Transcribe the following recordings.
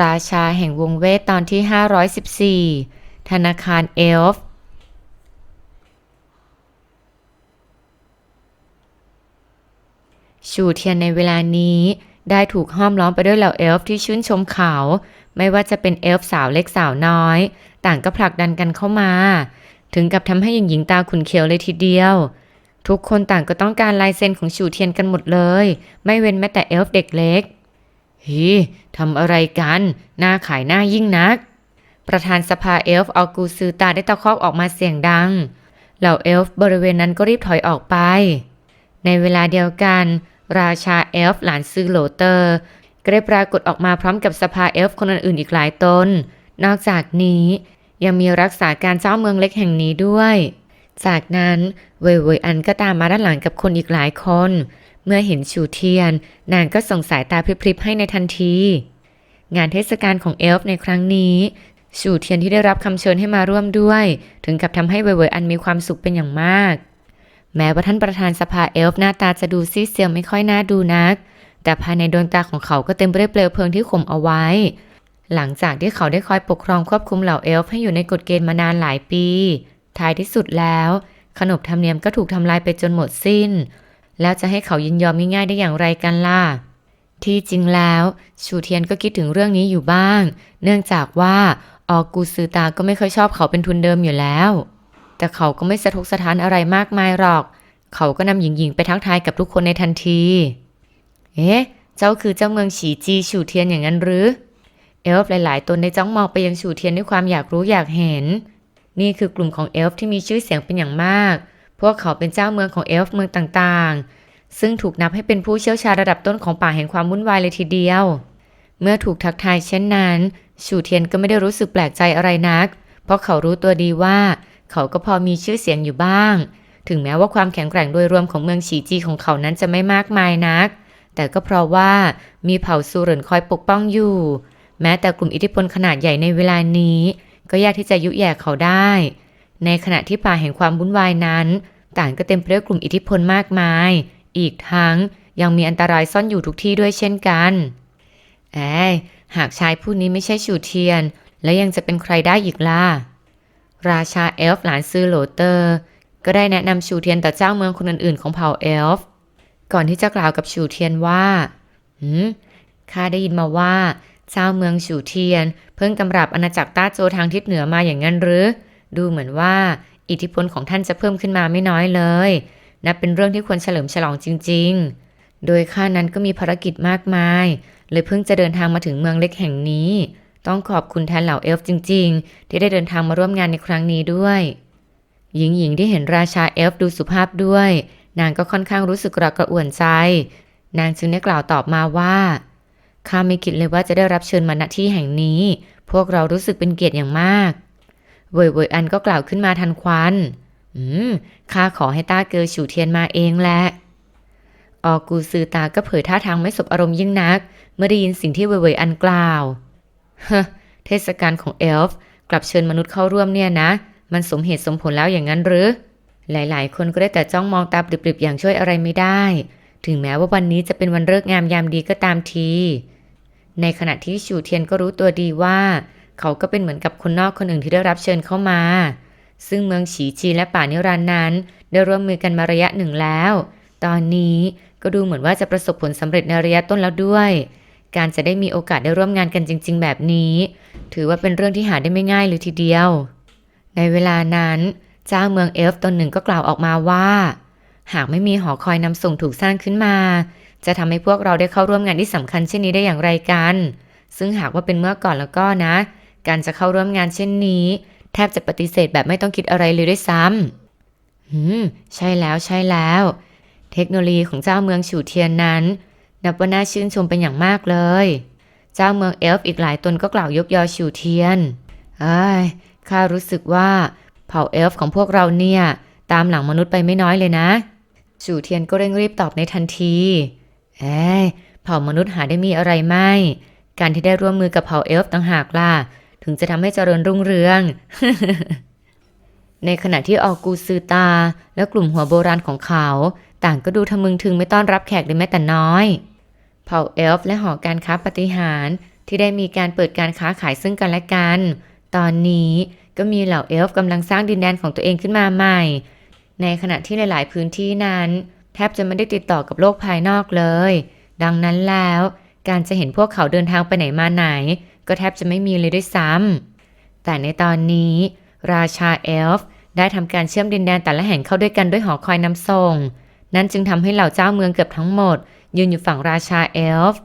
ราชาแห่งวงเวทตอนที่ 514 ธนาคารเอลฟ์ชูเทียนในเวลานี้ได้ถูกห้อมล้อมไปด้วยเหล่าเอลฟ์ที่ชื่นชมเขา ไม่ว่าจะเป็นเอลฟ์สาวเล็กสาวน้อย ต่างก็ผลักดันกันเข้ามา ถึงกับทำให้หญิงหญิงตาขุนเขียวเลยทีเดียว ทุกคนต่างก็ต้องการลายเซ็นของชูเทียนกันหมดเลย ไม่เว้นแม้แต่เอลฟ์เด็กเล็ก ฮีทำอะไรกัน หน้าขายหน้ายิ่งนัก ประธานสภาเอลฟ์เอากูซือตาได้ตะคอกออกมาเสียงดัง เหล่าเอลฟ์บริเวณนั้นก็รีบถอยออกไป ในเวลาเดียวกัน ราชาเอลฟ์หลานซือโหลเตอร์ก็ได้ปรากฏออกมาพร้อมกับสภาเอลฟ์คนอื่นๆอีกหลายตน นอกจากนี้ยังมีรักษาการเจ้าเมืองเล็กแห่งนี้ด้วย จากนั้นเว่ยเวยอันก็ตามมาด้านหลังกับคนอีกหลายคน เมื่อเห็นชูเทียน นางก็ส่งสายตาพริบๆให้ในทันที งานเทศกาลของเอลฟ์ในครั้งนี้ชูเทียนที่ได้รับคำเชิญให้มาร่วมด้วย ถึงกับทำให้เว่ยเวยอันมีความสุขเป็นอย่างมาก แม้ว่าท่านประธานสภาเอลฟ์หน้าตาจะดูซีเซียวไม่ค่อยน่าดูนัก แต่ภายในดวงตาของเขาก็เต็มไปด้วยเปลวเพลิงที่ข่มเอาไว้ หลังจากที่เขาได้คอยปกครองควบคุมเหล่าเอลฟ์ให้อยู่ในกฎเกณฑ์มานานหลายปี ท้ายที่สุดแล้ว ขนบธรรมเนียมก็ถูกทำลายไปจนหมดสิ้น แล้วจะให้เขายินยอมง่ายๆได้อย่างไรกันล่ะ ที่จริงแล้วชูเทียนก็คิดถึงเรื่องนี้อยู่บ้าง เนื่องจากว่าออกูซือตาก็ไม่ค่อยชอบเขาเป็นทุนเดิมอยู่แล้ว แต่เขาก็ไม่สะทกสะท้านอะไรมากมายหรอก เขาก็นำหญิงๆไปทักทายกับทุกคนในทันที เอ๊ะ เจ้าคือเจ้าเมืองฉีจีฉูเทียนอย่างนั้นหรือ เอลฟ์หลาย ๆ ตนได้จ้องมองไปยังฉูเทียนด้วยความอยากรู้อยากเห็น นี่คือกลุ่มของเอลฟ์ที่มีชื่อเสียงเป็นอย่างมาก พวกเขาเป็นเจ้าเมืองของเอลฟ์เมืองต่างๆ ซึ่งถูกนับให้เป็นผู้เชี่ยวชาญระดับต้นของป่าแห่งความวุ่นวายเลยทีเดียว เมื่อถูกทักทายเช่นนั้น ชูเทียนก็ไม่ได้รู้สึกแปลกใจอะไรนัก เพราะเขารู้ตัวดีว่า เขาก็พอมีชื่อเสียงอยู่บ้าง ถึงแม้ว่าความแข็งแกร่งโดยรวมของเมืองฉีจีของเขานั้นจะไม่มากมายนัก แต่ก็เพราะว่ามีเผ่าซูเหรินคอยปกป้องอยู่ แม้แต่กลุ่มอิทธิพลขนาดใหญ่ในเวลานี้ ก็ยากที่จะยุแย่เขาได้ ในขณะที่ป่าแห่งความวุ่นวายนั้น ต่างก็เต็มไปด้วยกลุ่มอิทธิพลมากมาย อีกทั้งยังมีอันตรายซ่อนอยู่ทุกที่ด้วยเช่นกันแอยหากชายผู้นี้ไม่ใช่ชูเทียน แล้วยังจะเป็นใครได้อีกล่ะ ราชาเอลฟ์หลานซือโหลเตอร์ ก็ได้แนะนำชูเทียนต่อเจ้าเมืองคนอื่นๆของเผ่าเอลฟ์ก่อนที่จะกล่าวกับชูเทียนว่าหืมข้าได้ยินมาว่า เจ้าเมืองชูเทียน เพิ่งกำรับอาณาจักรต้าโจทางทิศเหนือมาอย่างนั้นหรือ ดูเหมือนว่า อิทธิพลของท่านจะเพิ่มขึ้นมาไม่น้อยเลย นับเป็นเรื่องที่ควรเฉลิมฉลองจริง ๆ โดยข้านั้นก็มีภารกิจมากมาย เลยเพิ่งจะเดินทางมาถึงเมืองเล็กแห่งนี้ ต้องขอบคุณแทนเหล่าเอลฟ์จริง ๆ ที่ได้เดินทางมาร่วมงานในครั้งนี้ด้วย หญิงหญิงที่เห็นราชาเอลฟ์ดูสุภาพด้วย นางก็ค่อนข้างรู้สึกกระกระอ่วนใจ นางจึงได้กล่าวตอบมาว่าข้าไม่คิดเลยว่าจะได้รับเชิญมาณที่แห่งนี้ พวกเรารู้สึกเป็นเกียรติอย่างมาก เว่ยเว่ยอันก็กล่าวขึ้นมาทันควัน อืม ข้าขอให้ต้าเกอฉูเทียนมาเองแหละ ออกูซือตาก็เผยท่าทางไม่สบอารมณ์ยิ่งนัก เมื่อได้ยินสิ่งที่เว่ยเว่ยอันกล่าวเฮเทศกาลของเอลฟ์กลับเชิญมนุษย์เข้าร่วมเนี่ยนะ มันสมเหตุสมผลแล้วอย่างนั้นหรือ หลายๆ คนก็ได้แต่จ้องมองตาปริบๆอย่างช่วยอะไรไม่ได้ ถึงแม้ว่าวันนี้จะเป็นวันเลิกงามยามดีก็ตามที ในขณะที่ชูเทียนก็รู้ตัวดีว่า เขาก็เป็นเหมือนกับคนนอกคนอื่นที่ได้รับเชิญเข้ามา ซึ่งเมืองฉีจีและป่านิรันน์นั้น ได้ร่วมมือกันมาระยะหนึ่งแล้ว ตอนนี้ก็ดูเหมือนว่าจะประสบผลสำเร็จในระยะต้นแล้วด้วย การจะได้มีโอกาสได้ร่วมงานกันจริง ๆ แบบนี้ ถือว่าเป็นเรื่องที่หาได้ไม่ง่ายเลยทีเดียว ในเวลานั้น เจ้าเมืองเอลฟ์ตนหนึ่งก็กล่าวออกมาว่า หากไม่มีหอคอยนำส่งถูกสร้างขึ้นมา จะทำให้พวกเราได้เข้าร่วมงานที่สำคัญเช่นนี้ได้อย่างไรกัน ซึ่งหากว่าเป็นเมื่อก่อนแล้วก็นะ การจะเข้าร่วมงานเช่นนี้ แทบจะปฏิเสธแบบไม่ต้องคิดอะไรเลยด้วยซ้ำหืม ใช่แล้วใช่แล้ว เทคโนโลยีของเจ้าเมืองฉูเทียนนั้น นับว่าน่าชื่นชมเป็นอย่างมากเลย เจ้าเมืองเอลฟ์อีกหลายตนก็กล่าวยกยอฉูเทียนเอ้ยข้ารู้สึกว่าเผ่าเอลฟ์ของพวกเราเนี่ย ตามหลังมนุษย์ไปไม่น้อยเลยนะฉูเทียนก็เร่งรีบตอบในทันทีเอ้ยเผ่ามนุษย์หาได้มีอะไรไม่ การที่ได้ร่วมมือกับเผ่าเอลฟ์ต่างหากล่ะ ถึงจะทำให้เจริญรุ่งเรือง ในขณะที่ออกกูซือตา และกลุ่มหัวโบราณของเขา ต่างก็ดูทะมึงถึงไม่ต้อนรับแขกเลยแม้แต่น้อย เผ่าเอลฟ์และหอการค้าปฏิหารที่ได้มีการเปิดการค้าขายซึ่งกันและกัน ตอนนี้ก็มีเหล่าเอลฟ์กำลังสร้างดินแดนของตัวเองขึ้นมาใหม่ ในขณะที่หลาย ๆ พื้นที่นั้น แทบจะไม่ได้ติดต่อกับโลกภายนอกเลย ดังนั้นแล้ว การจะเห็นพวกเขาเดินทางไปไหนมาไหน ก็แทบจะไม่มีเลยด้วยซ้ำแต่ในตอนนี้ราชาเอลฟ์ได้ทำการเชื่อมดินแดนแต่ละแห่งเข้าด้วยกันด้วยหอคอยนำส่ง นั่นจึงทำให้เหล่าเจ้าเมืองเกือบทั้งหมด ยืนอยู่ฝั่งราชาเอลฟ์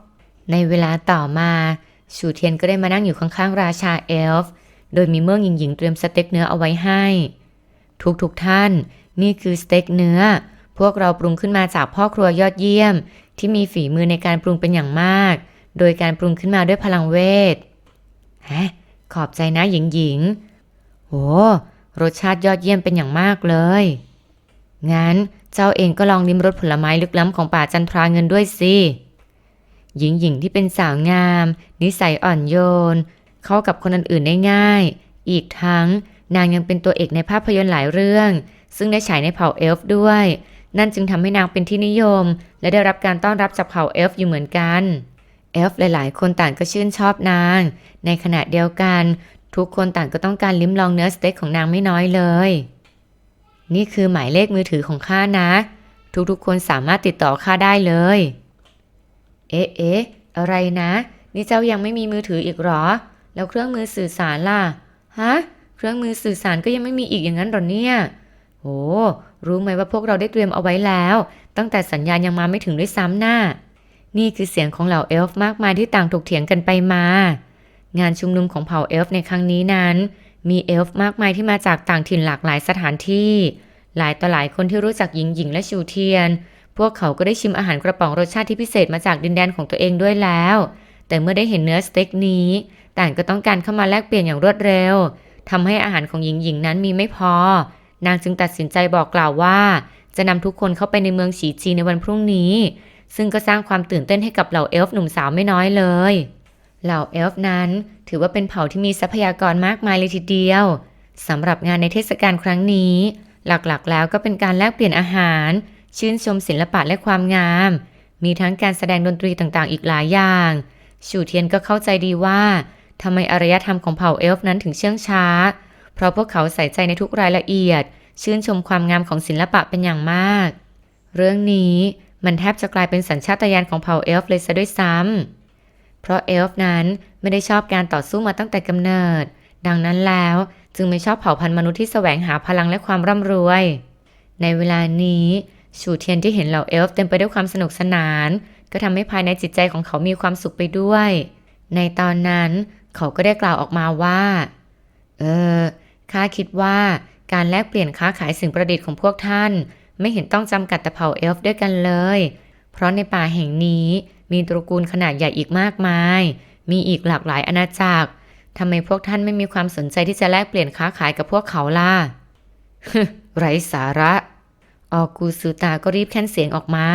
ในเวลาต่อมาชูเทียนก็ได้มานั่งอยู่ข้างๆราชาเอลฟ์โดยมีเมืองหญิงๆเตรียมสเต็กเนื้อเอาไว้ให้ ทุกๆท่าน นี่คือสเต็กเนื้อ พวกเราปรุงขึ้นมาจากพ่อครัวยอดเยี่ยม ที่มีฝีมือในการปรุงเป็นอย่างมาก โดยการปรุงขึ้นมาด้วยพลังเวท ฮะขอบใจนะหญิงหญิงโอ้รสชาติยอดเยี่ยมเป็นอย่างมากเลย งั้นเจ้าเองก็ลองลิ้มรสผลไม้ลึกล้ำของป่าจันทราเงินด้วยสิ หญิงหญิงที่เป็นสาวงาม นิสัยอ่อนโยน เข้ากับคนอื่นๆได้ง่าย อีกทั้งนางยังเป็นตัวเอกในภาพยนตร์หลายเรื่อง ซึ่งได้ฉายในเผ่าเอลฟ์ด้วย นั่นจึงทำให้นางเป็นที่นิยม และได้รับการต้อนรับจากเผ่าเอลฟ์อยู่เหมือนกัน เอลฟ์หลายๆ คนต่างก็ชื่นชอบนาง ในขณะเดียวกัน ทุกคนต่างก็ต้องการลิ้มลองเนื้อสเต็กของนางไม่น้อยเลย นี่คือหมายเลขมือถือของข้านะ ทุกๆ คนสามารถติดต่อข้าได้เลย เอ๊ะเอ๊ะอะไรนะ นี่เจ้ายังไม่มีมือถืออีกหรอ แล้วเครื่องมือสื่อสารล่ะ ฮะ เครื่องมือสื่อสารก็ยังไม่มีอีกอย่างนั้นหรอเนี่ยโอ้รู้ไหมว่าพวกเราได้เตรียมเอาไว้แล้ว ตั้งแต่สัญญาณยังมาไม่ถึงด้วยซ้ำน่ะ นี่คือเสียงของเหล่าเอลฟ์มากมายที่ต่างถกเถียงกันไปมา งานชุมนุมของเผ่าเอลฟ์ในครั้งนี้นั้น มีเอลฟ์มากมายที่มาจากต่างถิ่นหลากหลายสถานที่ หลายต่อหลายคนที่รู้จักหญิงหญิงและชูเทียน พวกเขาก็ได้ชิมอาหารกระป๋องรสชาติที่พิเศษมาจากดินแดนของตัวเองด้วยแล้ว แต่เมื่อได้เห็นเนื้อสเต็กนี้ ต่างก็ต้องการเข้ามาแลกเปลี่ยนอย่างรวดเร็วทำให้อาหารของหญิงหญิงนั้นมีไม่พอ นางจึงตัดสินใจบอกกล่าวว่า จะนำทุกคนเข้าไปในเมืองฉีจีในวันพรุ่งนี้ ซึ่งก็สร้างความตื่นเต้นให้กับเหล่าเอลฟ์หนุ่มสาวไม่น้อยเลย เหล่าเอลฟ์นั้นถือว่าเป็นเผ่าที่มีทรัพยากรมากมายเลยทีเดียวสำหรับงานในเทศกาลครั้งนี้ หลักๆ แล้วก็เป็นการแลกเปลี่ยนอาหาร ชื่นชมศิลปะและความงาม มีทั้งการแสดงดนตรีต่างๆ อีกหลายอย่าง ชูเทียนก็เข้าใจดีว่าทำไมอารยธรรมของเผ่าเอลฟ์นั้นถึงเชื่องช้า เพราะพวกเขาใส่ใจในทุกรายละเอียด ชื่นชมความงามของศิลปะเป็นอย่างมาก เรื่องนี้ มันแทบจะกลายเป็นสัญชาตญาณของเผ่าเอลฟ์เลยซะด้วยซ้ำ เพราะเอลฟ์นั้นไม่ได้ชอบการต่อสู้มาตั้งแต่กำเนิด ดังนั้นแล้วจึงไม่ชอบเผ่าพันธุ์มนุษย์ที่แสวงหาพลังและความร่ำรวย ในเวลานี้ชูเทียนที่เห็นเหล่าเอลฟ์เต็มไปด้วยความสนุกสนาน ก็ทำให้ภายในจิตใจของเขามีความสุขไปด้วย ในตอนนั้นเขาก็ได้กล่าวออกมาว่า เออข้าคิดว่าการแลกเปลี่ยนค้าขายสิ่งประดิษฐ์ของพวกท่าน ไม่เห็นต้องจำกัดแต่เผ่าเอลฟ์ด้วยกันเลย เพราะในป่าแห่งนี้มีตระกูลขนาดใหญ่อีกมากมาย มีอีกหลากหลายอาณาจักรทำไมพวกท่านไม่มีความสนใจที่จะแลกเปลี่ยนค้าขายกับพวกเขาล่ะไร้สาระ ออกูซูตาก็รีบแค้นเสียงออกมา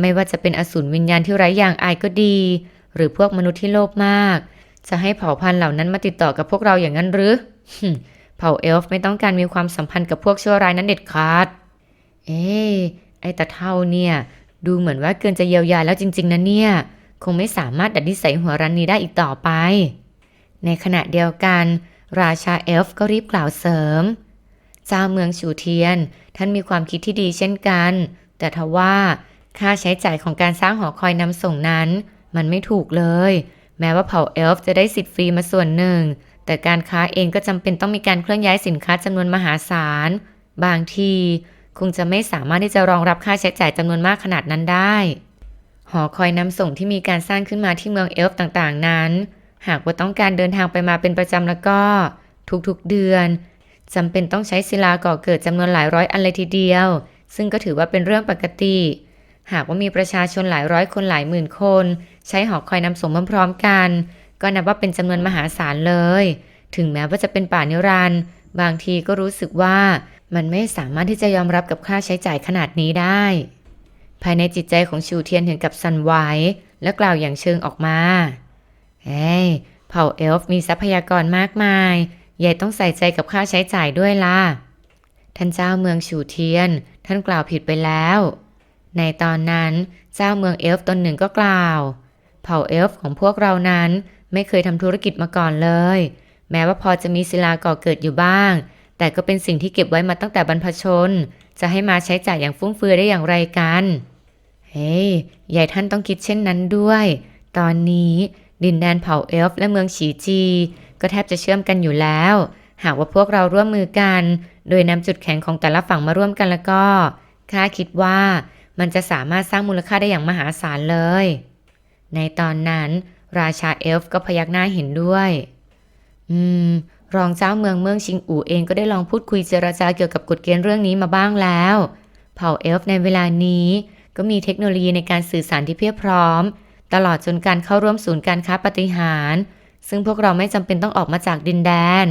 ไม่ว่าจะเป็นอสูรวิญญาณที่ไร้อย่างอายก็ดี หรือพวกมนุษย์ที่โลภมาก จะให้เผ่าพันธุ์เหล่านั้นมาติดต่อกับพวกเราอย่างนั้นหรือเผ่าเอลฟ์ไม่ต้องการมีความสัมพันธ์กับพวกชั่วร้ายนั้นเด็ดขาด เอ้ไอตาเท่าเนี่ย ดูเหมือนว่าเกินจะเยียวยาแล้วจริง ๆนะเนี่ย คงไม่สามารถดัดนิสัยหัวรันนี้ได้อีกต่อไป ในขณะเดียวกัน ราชาเอลฟ์ก็รีบกล่าวเสริม เจ้าเมืองชูเทียน ท่านมีความคิดที่ดีเช่นกัน แต่ทว่าค่าใช้จ่ายของการสร้างหอคอยนำส่งนั้น มันไม่ถูกเลย แม้ว่าเผ่าเอลฟ์จะได้สิทธิ์ฟรีมาส่วนหนึ่ง แต่การค้าเองก็จำเป็นต้องมีการเคลื่อนย้ายสินค้าจำนวนมหาศาล บางที คงจะไม่สามารถที่จะรองรับค่าใช้จ่ายจำนวนมากขนาดนั้นได้ หอคอยนำส่งที่มีการสร้างขึ้นมาที่เมืองเอลฟ์ต่างๆนั้น หากว่าต้องการเดินทางไปมาเป็นประจำแล้วก็ ทุกๆเดือนจำเป็นต้องใช้ศิลาก่อเกิดจำนวนหลายร้อยอันเลยทีเดียว ซึ่งก็ถือว่าเป็นเรื่องปกติ หากว่ามีประชาชนหลายร้อยคนหลายหมื่นคน ใช้หอคอยนำส่งพร้อมๆกัน ก็นับว่าเป็นจำนวนมหาศาลเลย ถึงแม้ว่าจะเป็นป่านิรันดร์บางทีก็รู้สึกว่า มันไม่สามารถที่จะยอมรับกับค่าใช้จ่ายขนาดนี้ได้ ภายในจิตใจของชูเทียนถึงกับสั่นไหวและกล่าวอย่างเชิงออกมาเฮ้ยเผ่าเอลฟ์มีทรัพยากรมากมายยายต้องใส่ใจกับค่าใช้จ่ายด้วยล่ะ ท่านเจ้าเมืองฉูเทียน ท่านกล่าวผิดไปแล้ว ในตอนนั้นเจ้าเมืองเอลฟ์ตนหนึ่งก็กล่าว เผ่าเอลฟ์ของพวกเรานั้นไม่เคยทำธุรกิจมาก่อนเลย แม้ว่าพอจะมีศิลาก่อเกิดอยู่บ้าง แต่ก็เป็นสิ่งที่เก็บไว้มาตั้งแต่บรรพชน จะให้มาใช้จ่ายอย่างฟุ่มเฟือยได้อย่างไรกัน เฮ้ยยายท่านต้องคิดเช่นนั้นด้วย ตอนนี้ดินแดนเผ่าเอลฟ์และเมืองฉีจี ก็แทบจะเชื่อมกันอยู่แล้ว หากว่าพวกเราร่วมมือกัน โดยนำจุดแข็งของแต่ละฝั่งมาร่วมกันแล้วก็ข้าคิดว่ามันจะสามารถสร้างมูลค่าได้อย่างมหาศาลเลย ในตอนนั้น ราชาเอลฟ์ก็พยักหน้าเห็นด้วย อืม รองเจ้าเมืองเมืองชิงอู่เองก็ได้ลองพูดคุยเจรจาเกี่ยวกับกฎเกณฑ์เรื่องนี้มาบ้างแล้ว เผ่าเอลฟ์ในเวลานี้ ก็มีเทคโนโลยีในการสื่อสารที่เพียบพร้อม ตลอดจนการเข้าร่วมศูนย์การค้าปฏิหาร ซึ่งพวกเราไม่จำเป็นต้องออกมาจากดินแดน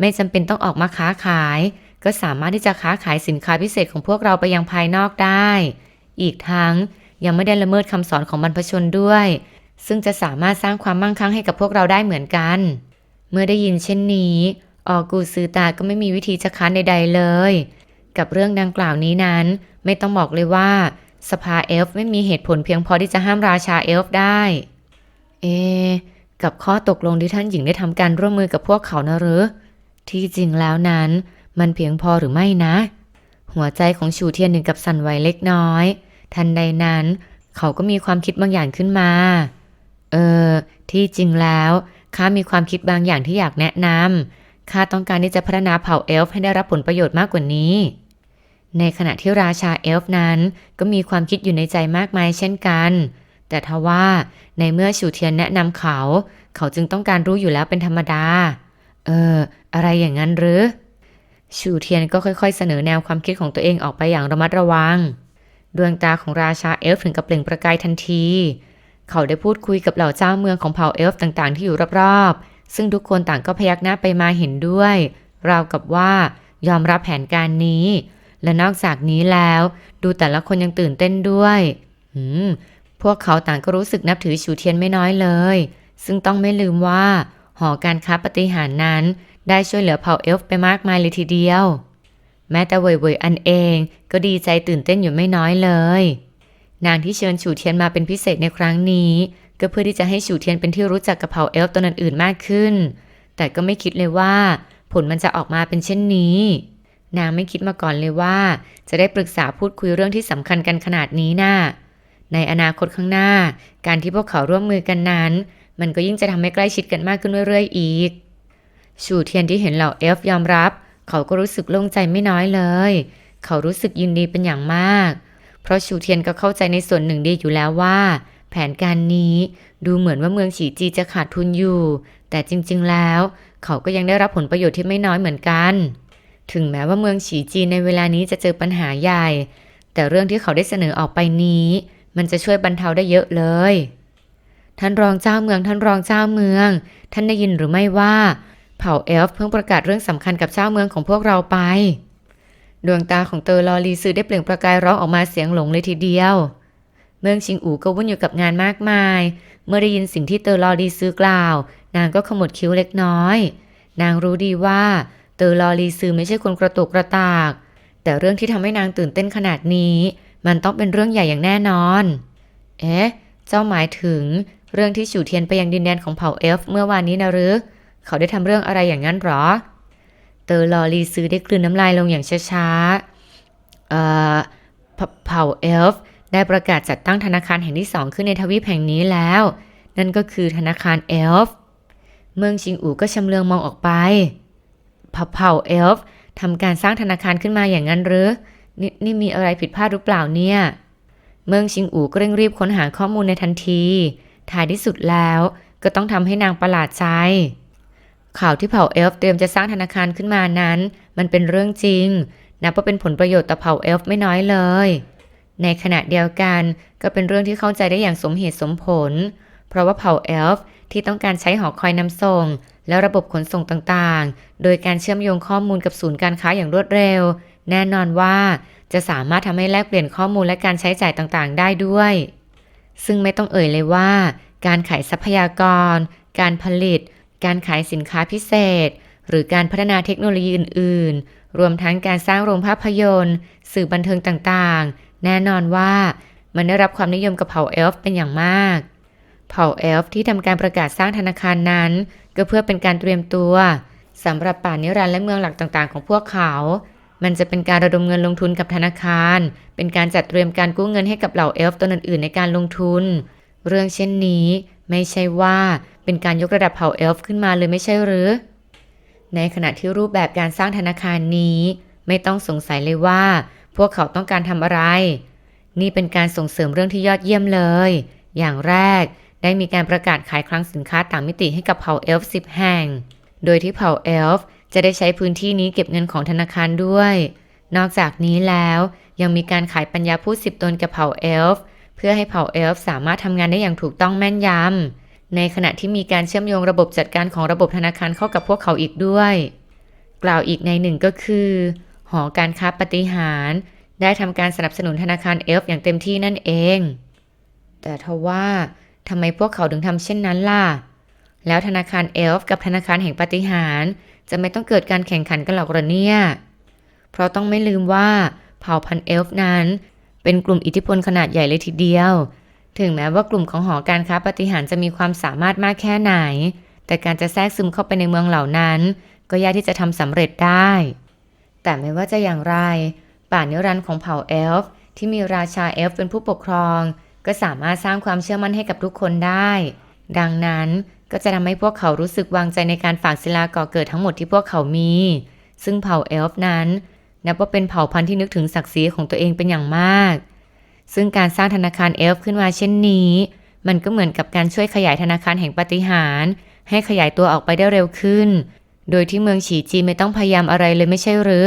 ไม่จำเป็นต้องออกมาค้าขาย ก็สามารถที่จะค้าขายสินค้าพิเศษของพวกเราไปยังภายนอกได้ อีกทั้งยังไม่ได้ละเมิดคำสอนของบรรพชนด้วย ซึ่งจะสามารถสร้างความมั่งคั่งให้กับพวกเราได้เหมือนกัน เมื่อได้ยินเช่นนี้ ออกูซือตาก็ไม่มีวิธีจะค้านใดๆเลย กับเรื่องดังกล่าวนี้นั้น ไม่ต้องบอกเลยว่า สภาเอลฟ์ไม่มีเหตุผลเพียงพอที่จะห้ามราชาเอลฟ์ได้ เอ กับข้อตกลงที่ท่านหญิงได้ทำการร่วมมือกับพวกเขานะหรือ ที่จริงแล้วนั้น มันเพียงพอหรือไม่นะ หัวใจของชูเทียนหนึ่งกับสันไหวเล็กน้อย ทันใดนั้น เขาก็มีความคิดบางอย่างขึ้นมา เออ ที่จริงแล้ว ข้ามีความคิดบางอย่างที่อยากแนะนำข้าต้องการที่จะพัฒนาเผ่าเอลฟ์ให้ได้รับผลประโยชน์มากกว่านี้ ในขณะที่ราชาเอลฟ์นั้นก็มีความคิดอยู่ในใจมากมายเช่นกัน แต่ทว่าในเมื่อชูเทียนแนะนำเขา เขาจึงต้องการรู้อยู่แล้วเป็นธรรมดา เออ อะไรอย่างนั้นหรือ ชูเทียนก็ค่อย ๆ เสนอแนวความคิดของตัวเองออกไปอย่างระมัดระวัง ดวงตาของราชาเอลฟ์ถึงกับเปล่งประกายทันที เขาได้พูดคุยกับเหล่าเจ้าเมืองของเผ่าเอลฟ์ต่างๆ ที่อยู่รอบๆ ซึ่งทุกคนต่างก็พยักหน้าไปมาเห็นด้วย ราวกับว่ายอมรับแผนการนี้ และนอกจากนี้แล้ว ดูแต่ละคนยังตื่นเต้นด้วยหืมพวกเขาต่างก็รู้สึกนับถือชูเทียนไม่น้อยเลย ซึ่งต้องไม่ลืมว่า หอการค้าปฏิหารนั้น ได้ช่วยเหลือเผ่าเอลฟ์ไปมากมายเลยทีเดียว แม้แต่เว่ยเว่ยอันเองก็ดีใจตื่นเต้นอยู่ไม่น้อยเลย นางที่เชิญฉูเทียนมาเป็นพิเศษในครั้งนี้ ก็เพื่อที่จะให้ฉูเทียนเป็นที่รู้จักกับเผ่าเอลฟ์ตัวอื่นๆมากขึ้น แต่ก็ไม่คิดเลยว่า ผลมันจะออกมาเป็นเช่นนี้ นางไม่คิดมาก่อนเลยว่า จะได้ปรึกษาพูดคุยเรื่องที่สำคัญกันขนาดนี้น่ะในอนาคตข้างหน้า การที่พวกเขาร่วมมือกันนั้น มันก็ยิ่งจะทำให้ใกล้ชิดกันมากขึ้นเรื่อยๆอีกชูเทียนที่เห็นเหล่าเอลฟ์ยอมรับ เขาก็รู้สึกโล่งใจไม่น้อยเลย เขารู้สึกยินดีเป็นอย่างมาก เพราะชูเทียนก็เข้าใจในส่วนหนึ่งดีอยู่แล้วว่า แผนการนี้ดูเหมือนว่าเมืองฉีจีจะขาดทุนอยู่ แต่จริง ๆ แล้ว เขาก็ยังได้รับผลประโยชน์ที่ไม่น้อยเหมือนกัน ถึงแม้ว่าเมืองฉีจีในเวลานี้จะเจอปัญหาใหญ่ แต่เรื่องที่เขาได้เสนอออกไปนี้ มันจะช่วยบรรเทาได้เยอะเลย ท่านรองเจ้าเมืองท่านรองเจ้าเมือง ท่านได้ยินหรือไม่ว่า เผ่าเอลฟ์เพิ่งประกาศเรื่องสำคัญกับเจ้าเมืองของพวกเราไป ดวงตาของเตอร์ลอรีซือได้เปล่งประกายร้องออกมาเสียงหลงเลยทีเดียว เมืองชิงอูก็วุ่นอยู่กับงานมากมาย เมื่อได้ยินสิ่งที่เตอร์ลอรีซือกล่าว นางก็ขมวดคิ้วเล็กน้อย นางรู้ดีว่าเตอร์ลอรีซือไม่ใช่คนกระตุกกระตาก แต่เรื่องที่ทำให้นางตื่นเต้นขนาดนี้ มันต้องเป็นเรื่องใหญ่อย่างแน่นอน เอ๊ะ เจ้าหมายถึงเรื่องที่ฉูเทียนไปยังดินแดนของเผ่าเอลฟ์เมื่อวานนี้นะหรือ เขาได้ทำเรื่องอะไรอย่างนั้นหรอ ตอร์ลอรีซื้อได้กลืนน้ำลายลงอย่างช้าๆเผ่าเผาเอลฟ์ได้ประกาศจัดตั้งธนาคารแห่งที่สองขึ้นในทวีปแห่งนี้แล้ว นั่นก็คือธนาคารเอลฟ์เมืองชิงอูก็ชำเลืองมองออกไปเผ่าเผาเอลฟ์ทำการสร้างธนาคารขึ้นมาอย่างนั้นหรือนี่นี่มีอะไรผิดพลาดหรือเปล่าเนี่ย เมืองชิงอูก็เร่งรีบค้นหาข้อมูลในทันที ท้ายที่สุดแล้วก็ต้องทำให้นางประหลาดใจ ข่าวที่เผ่าเอลฟ์เตรียมจะสร้างธนาคารขึ้นมานั้น มันเป็นเรื่องจริง นับว่าเป็นผลประโยชน์ต่อเผ่าเอลฟ์ไม่น้อยเลย ในขณะเดียวกันก็เป็นเรื่องที่เข้าใจได้อย่างสมเหตุสมผล เพราะว่าเผ่าเอลฟ์ที่ต้องการใช้หอคอยนำส่ง และระบบขนส่งต่างๆ โดยการเชื่อมโยงข้อมูลกับศูนย์การค้าอย่างรวดเร็ว แน่นอนว่าจะสามารถทำให้แลกเปลี่ยนข้อมูลและการใช้จ่ายต่างๆ ได้ด้วย ซึ่งไม่ต้องเอ่ยเลยว่า การขายทรัพยากร การผลิต การขายสินค้าพิเศษ หรือการพัฒนาเทคโนโลยีอื่น ๆ รวมทั้งการสร้างโรงภาพยนตร์ สื่อบันเทิงต่าง ๆ แน่นอนว่ามันได้รับความนิยมกับเผ่าเอลฟ์เป็นอย่างมากเผ่าเอลฟ์ที่ทำการประกาศสร้างธนาคารนั้น ก็เพื่อเป็นการเตรียมตัวสำหรับป่านิรันดร์และเมืองหลักต่างๆ ของพวกเขา มันจะเป็นการระดมเงินลงทุนกับธนาคาร เป็นการจัดเตรียมการกู้เงินให้กับเหล่าเอลฟ์ตนอื่นๆ ในการลงทุน เรื่องเช่นนี้ไม่ใช่ว่า เป็นการยกระดับเผ่าเอลฟ์ขึ้นมาเลยไม่ใช่หรือ ในขณะที่รูปแบบการสร้างธนาคารนี้ ไม่ต้องสงสัยเลยว่า พวกเขาต้องการทำอะไร นี่เป็นการส่งเสริมเรื่องที่ยอดเยี่ยมเลย อย่างแรกได้มีการประกาศขายคลังสินค้าต่างมิติให้กับเผ่าเอลฟ์สิบแห่ง โดยที่เผ่าเอลฟ์จะได้ใช้พื้นที่นี้เก็บเงินของธนาคารด้วย นอกจากนี้แล้วยังมีการขายปัญญาพูดสิบตนกับเผ่าเอลฟ์เพื่อให้เผ่าเอลฟ์สามารถทำงานได้อย่างถูกต้องแม่นยำ ในขณะที่มีการเชื่อมโยงระบบจัดการของระบบธนาคารเข้ากับพวกเขาอีกด้วย กล่าวอีกในหนึ่งก็คือ หอการค้าปฏิหาร ได้ทำการสนับสนุนธนาคารเอลฟ์อย่างเต็มที่นั่นเอง แต่ทว่าทำไมพวกเขาถึงทำเช่นนั้นล่ะ แล้วธนาคารเอลฟ์กับธนาคารแห่งปฏิหาร จะไม่ต้องเกิดการแข่งขันกันหรอกหรอเนี่ย เพราะต้องไม่ลืมว่าเผ่าพันธุ์เอลฟ์นั้น เป็นกลุ่มอิทธิพลขนาดใหญ่เลยทีเดียว ถึงแม้ว่ากลุ่มของหอการค้าปฏิหารจะมีความสามารถมากแค่ไหน แต่การจะแทรกซึมเข้าไปในเมืองเหล่านั้น ก็ยากที่จะทำสำเร็จได้ แต่ไม่ว่าจะอย่างไร ป่านิรันดร์ของเผ่าเอลฟ์ที่มีราชาเอลฟ์เป็นผู้ปกครอง ก็สามารถสร้างความเชื่อมั่นให้กับทุกคนได้ ดังนั้นก็จะทำให้พวกเขารู้สึกวางใจในการฝากศิลาก่อเกิดทั้งหมดที่พวกเขามี ซึ่งเผ่าเอลฟ์นั้น นับว่าเป็นเผ่าพันธุ์ที่นึกถึงศักดิ์ศรีของตัวเองเป็นอย่างมาก ซึ่งการสร้างธนาคารเอลฟ์ขึ้นมาเช่นนี้ มันก็เหมือนกับการช่วยขยายธนาคารแห่งปฏิหารให้ขยายตัวออกไปได้เร็วขึ้น โดยที่เมืองฉีจีไม่ต้องพยายามอะไรเลยไม่ใช่หรือ